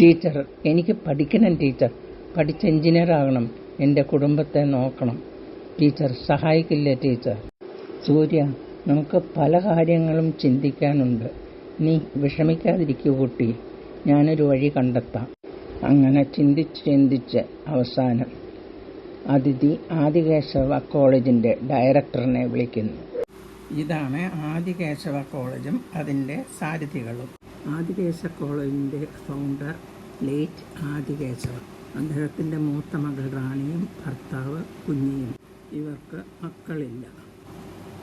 Teacher എനിക്ക് പഠിക്കണം teacher. പഠിച്ച് എഞ്ചിനീയർ ആകണം. എന്റെ കുടുംബത്തെ നോക്കണം. Teacher സഹായിക്കില്ലേ teacher? സൂര്യ നമുക്ക് പല കാര്യങ്ങളും ചിന്തിക്കാനുണ്ട്. നീ വിഷമിക്കാതിരിക്കൂ കുട്ടി. ഞാനൊരു വഴി കണ്ടെത്താം. അങ്ങനെ ചിന്തിച്ച് ചിന്തിച്ച് അവസാനം അതിഥി ആദികേശവ കോളേജിന്റെ ഡയറക്ടറിനെ വിളിക്കുന്നു. ഇതാണ് ആദികേശവ കോളേജും അതിന്റെ സാരഥികളും. ആദികേശവ കോളേജിന്റെ ഫൗണ്ടർ ലേറ്റ് ആദികേശവ അദ്ദേഹത്തിന്റെ മൂത്ത മകൾ റാണിയും ഭർത്താവ് കുഞ്ഞിയും. ഇവർക്ക് മക്കളില്ല.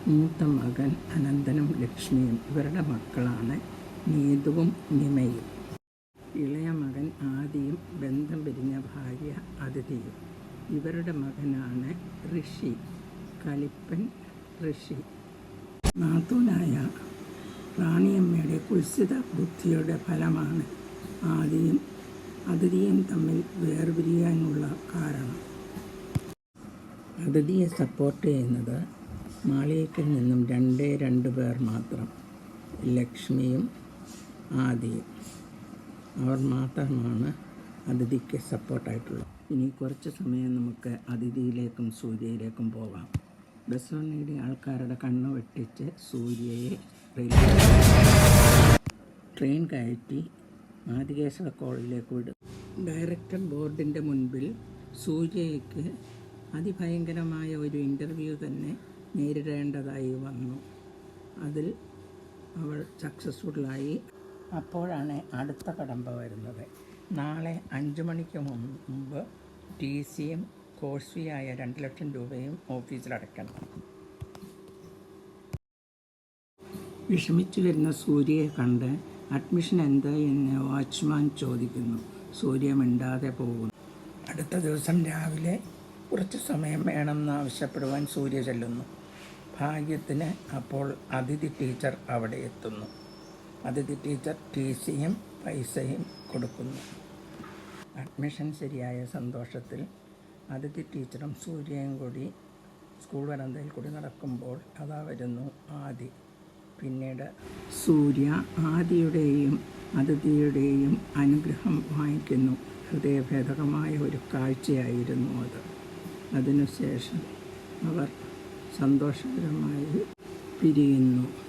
മൂത്ത മകൻ അനന്തനും ലക്ഷ്മിയും ഇവരുടെ മക്കളാണ് നീതുവും നിമയും. ഇളയ മകൻ ആദിയും ബന്ധം പിരിഞ്ഞ ഭാര്യ അതിഥിയും. ഇവരുടെ മകനാണ് ഋഷി കലിപ്പൻ ഋഷി. നാത്തൂനായ റാണിയമ്മയുടെ കുൽസിത ബുദ്ധിയുടെ ഫലമാണ് ആദിയും അതിഥിയും തമ്മിൽ വേർപിരിയാനുള്ള കാരണം. അതിഥിയെ സപ്പോർട്ട് ചെയ്യുന്നത് മാളികയ്ക്കിൽ നിന്നും രണ്ടേ രണ്ട് പേർ മാത്രം ലക്ഷ്മിയും ആദിയും. അവർ മാത്രമാണ് അതിഥിക്ക് സപ്പോർട്ടായിട്ടുള്ളത്. ഇനി കുറച്ച് സമയം നമുക്ക് അതിഥിയിലേക്കും സൂര്യയിലേക്കും പോകാം. ബസോണിയുടെ ആൾക്കാരുടെ കണ്ണ് വെട്ടിച്ച് സൂര്യയെ റെയിൽവേ ട്രെയിൻ കയറ്റി ആദികേശവ കോളേജിലേക്ക് വിടും. ഡയറക്ടർ ബോർഡിന്റെ മുൻപിൽ സൂര്യയ്ക്ക് അതിഭയങ്കരമായ ഒരു ഇന്റർവ്യൂ തന്നെ നേരിടേണ്ടതായി വന്നു. അതിൽ അവൾ സക്സസ്ഫുള്ളായി. അപ്പോഴാണ് അടുത്ത കടമ്പ വരുന്നത്. നാളെ അഞ്ച് മണിക്ക് മുമ്പ് ടി സിയും കോഴ്സ് ഫീ ആയ രണ്ട് ലക്ഷം രൂപയും ഓഫീസിൽ അടയ്ക്കണം. വിഷമിച്ചു വരുന്ന സൂര്യയെ കണ്ട് അഡ്മിഷൻ എന്താ എന്ന് വാച്ച്മാൻ ചോദിക്കുന്നു. സൂര്യ മിണ്ടാതെ പോകുന്നു. അടുത്ത ദിവസം രാവിലെ കുറച്ച് സമയം വേണമെന്ന് ആവശ്യപ്പെടുവാൻ സൂര്യ ചെല്ലുന്നു. ഭാഗ്യത്തിന് അപ്പോൾ അതിഥി ടീച്ചർ അവിടെ എത്തുന്നു. അതിഥി ടീച്ചർ ടി സിയും പൈസയും കൊടുക്കുന്നു. അഡ്മിഷൻ ശരിയായ സന്തോഷത്തിൽ അതിഥി ടീച്ചറും സൂര്യയും കൂടി സ്കൂൾ വരന്തയിൽ കൂടി നടക്കുമ്പോൾ അതാ വരുന്നു ആദി. പിന്നീട് സൂര്യ ആദിയുടെയും അതിഥിയുടെയും അനുഗ്രഹം വാങ്ങിക്കുന്നു. ഹൃദയഭേദകമായ ഒരു കാഴ്ചയായിരുന്നു അത്. അതിനുശേഷം അവർ സന്തോഷകരമായി പിരിയുന്നു.